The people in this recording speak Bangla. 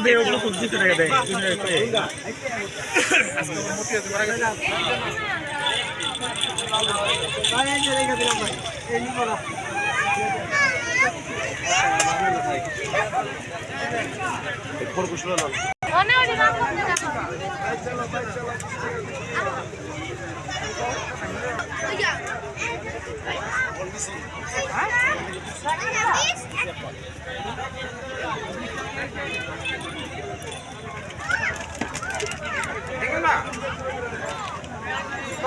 Suatin daw. অনেক অনেক নাম করতে যাব